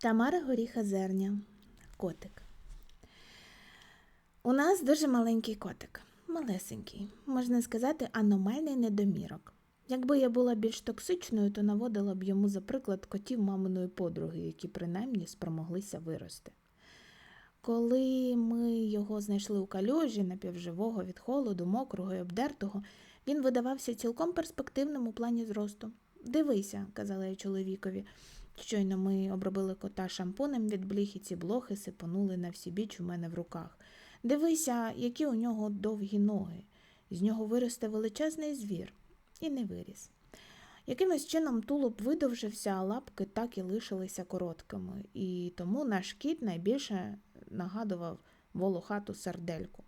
Тамара Горіха Зерня. Котик. У нас дуже маленький котик. Малесенький, можна сказати, аномальний недомірок. Якби я була більш токсичною, то наводила б йому за приклад котів маминої подруги, які принаймні спромоглися вирости. Коли ми його знайшли у калюжі, напівживого від холоду, мокрого і обдертого, він видавався цілком перспективним у плані зросту. Дивися, казала я чоловікові. Щойно ми обробили кота шампунем від бліх, і ці блохи сипонули на всі біч у мене в руках. Дивися, які у нього довгі ноги. З нього виросте величезний звір. І не виріс. Якимось чином тулуб видовжився, а лапки так і лишилися короткими, і тому наш кіт найбільше нагадував волохату сардельку.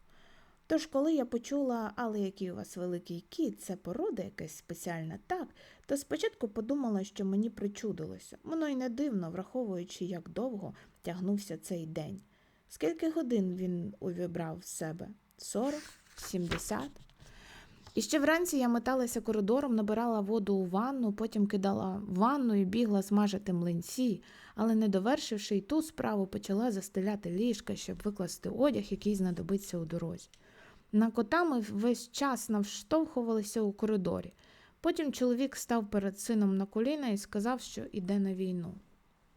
Тож, коли я почула, але який у вас великий кіт, це порода якась спеціальна так, то спочатку подумала, що мені причудилося. Воно й не дивно, враховуючи, як довго тягнувся цей день. Скільки годин він увібрав в себе? Сорок? Сімдесят? І ще вранці я металася коридором, набирала воду у ванну, потім кидала в ванну і бігла смажити млинці, але, не довершивши й ту справу, почала застеляти ліжка, щоб викласти одяг, який знадобиться у дорозі. На кота ми весь час навштовхувалися у коридорі. Потім чоловік став перед сином на коліна і сказав, що іде на війну.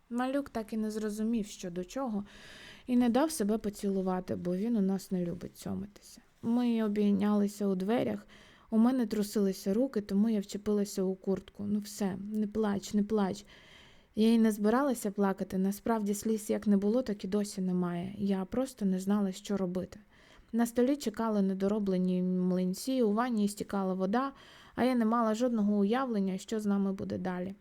Малюк так і не зрозумів, що до чого, і не дав себе поцілувати, бо він у нас не любить цьомитися. Ми обійнялися у дверях, у мене трусилися руки, тому я вчепилася у куртку. Ну все, не плач, не плач. Я й не збиралася плакати. Насправді сліз як не було, так і досі немає. Я просто не знала, що робити. На столі чекали недороблені млинці, у ванні стікала вода, а я не мала жодного уявлення, що з нами буде далі.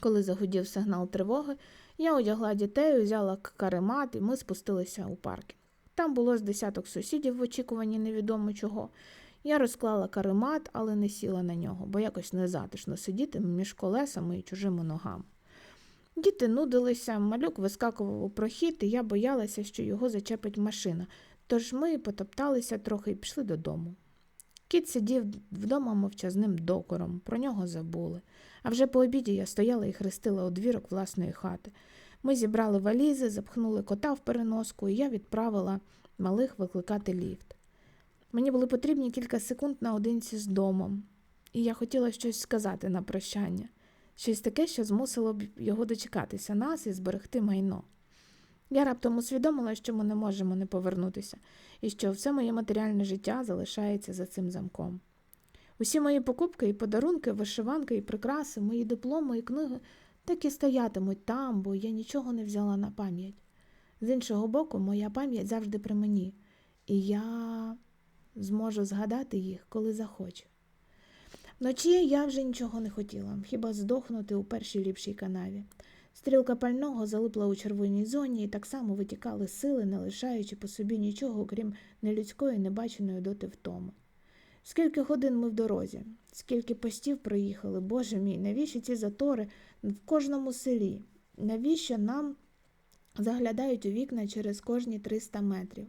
Коли загудів сигнал тривоги, я одягла дітей, взяла каремат, і ми спустилися у паркінг. Там було з десяток сусідів в очікуванні невідомо чого. Я розклала каремат, але не сіла на нього, бо якось незатишно сидіти між колесами і чужими ногами. Діти нудилися, малюк вискакував у прохід, і я боялася, що його зачепить машина, тож ми потопталися трохи і пішли додому. Кіт сидів вдома мовчазним докором, про нього забули. А вже по обіді я стояла і хрестила одвірок власної хати. Ми зібрали валізи, запхнули кота в переноску, і я відправила малих викликати ліфт. Мені були потрібні кілька секунд наодинці з домом, і я хотіла щось сказати на прощання, щось таке, що змусило б його дочекатися нас і зберегти майно. Я раптом усвідомила, що ми не можемо не повернутися, і що все моє матеріальне життя залишається за цим замком. Усі мої покупки і подарунки, вишиванки і прикраси, мої дипломи і книги так і стоятимуть там, бо я нічого не взяла на пам'ять. З іншого боку, моя пам'ять завжди при мені, і я зможу згадати їх, коли захочу. Вночі я вже нічого не хотіла, хіба здохнути у першій ліпшій канаві. Стрілка пального залипла у червоній зоні і так само витікали сили, не лишаючи по собі нічого, окрім нелюдської, небаченої доти втоми. Скільки годин ми в дорозі, скільки постів проїхали, Боже мій, навіщо ці затори в кожному селі? Навіщо нам заглядають у вікна через кожні 300 метрів?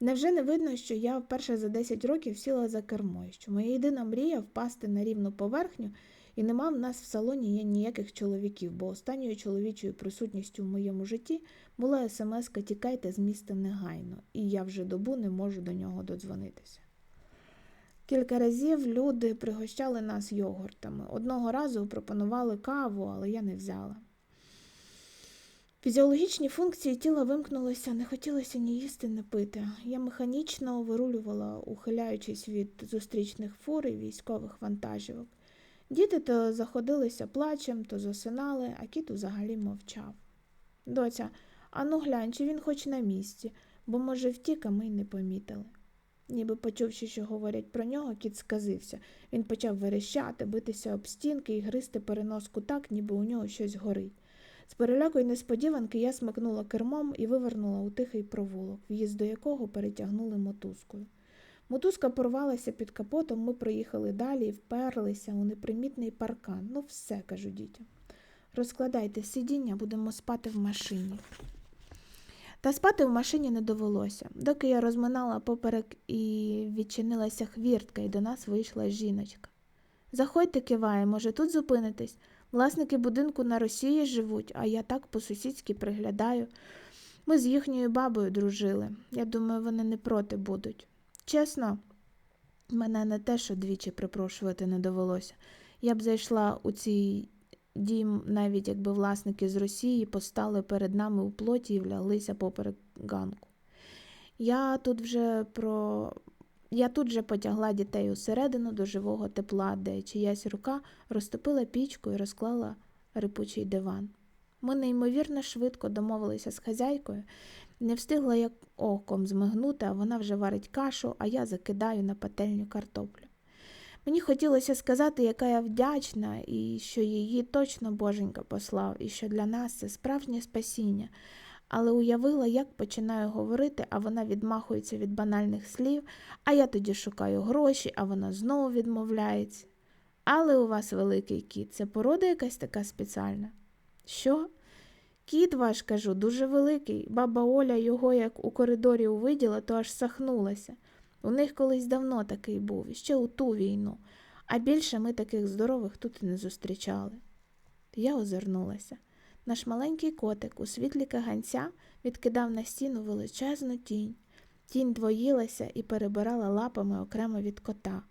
Невже не видно, що я вперше за 10 років сіла за кермо, що моя єдина мрія впасти на рівну поверхню, і нема в нас в салоні ніяких чоловіків, бо останньою чоловічою присутністю в моєму житті була смс-ка Тікайте з міста негайно, і я вже добу не можу до нього додзвонитися. Кілька разів люди пригощали нас йогуртами. Одного разу пропонували каву, але я не взяла. Фізіологічні функції тіла вимкнулися, не хотілося ні їсти, ні пити. Я механічно вирулювала, ухиляючись від зустрічних фур і військових вантажівок. Діти то заходилися плачем, то засинали, а кіт взагалі мовчав. Доця, ану глянь, чи він хоч на місці, бо, може, втік, а ми й не помітили. Ніби почувши, що говорять про нього, кіт сказився. Він почав верещати, битися об стінки і гризти переноску так, ніби у нього щось горить. З переляку й несподіванки я смикнула кермом і вивернула у тихий провулок, в'їзд до якого перетягнули мотузкою. Мотузка порвалася під капотом, ми проїхали далі і вперлися у непримітний паркан. Ну, все, кажу дітям. Розкладайте сидіння, будемо спати в машині. Та спати в машині не довелося. Доки я розминала поперек і відчинилася хвіртка, і до нас вийшла жіночка. Заходьте, киває, може, тут зупинитесь. Власники будинку на Росії живуть, а я так по-сусідськи приглядаю. Ми з їхньою бабою дружили. Я думаю, вони не проти будуть. Чесно, мене не те, що двічі припрошувати не довелося. Я б зайшла у цей дім, навіть якби власники з Росії постали перед нами у плоті і влялися поперек ганку. Я тут вже про. Я тут же потягла дітей усередину до живого тепла, де чиясь рука розтопила пічку і розклала рипучий диван. Ми неймовірно швидко домовилися з хазяйкою, не встигла як оком змигнути, а вона вже варить кашу, а я закидаю на пательню картоплю. Мені хотілося сказати, яка я вдячна, і що її точно боженька послав, і що для нас це справжнє спасіння. Але уявила, як починаю говорити, а вона відмахується від банальних слів, а я тоді шукаю гроші, а вона знову відмовляється. Але у вас великий кіт, це порода якась така спеціальна. Що? Кіт ваш, кажу, дуже великий. Баба Оля його як у коридорі увиділа, то аж сахнулася. У них колись давно такий був, ще у ту війну, а більше ми таких здорових тут і не зустрічали. Я озирнулася. Наш маленький котик у світлі каганця відкидав на стіну величезну тінь. Тінь двоїлася і перебирала лапами окремо від кота.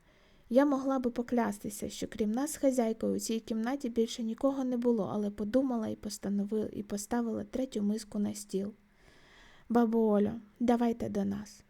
Я могла би поклястися, що крім нас хазяйкою у цій кімнаті більше нікого не було, але подумала і постановила і поставила третю миску на стіл. Бабу Олю, давайте до нас.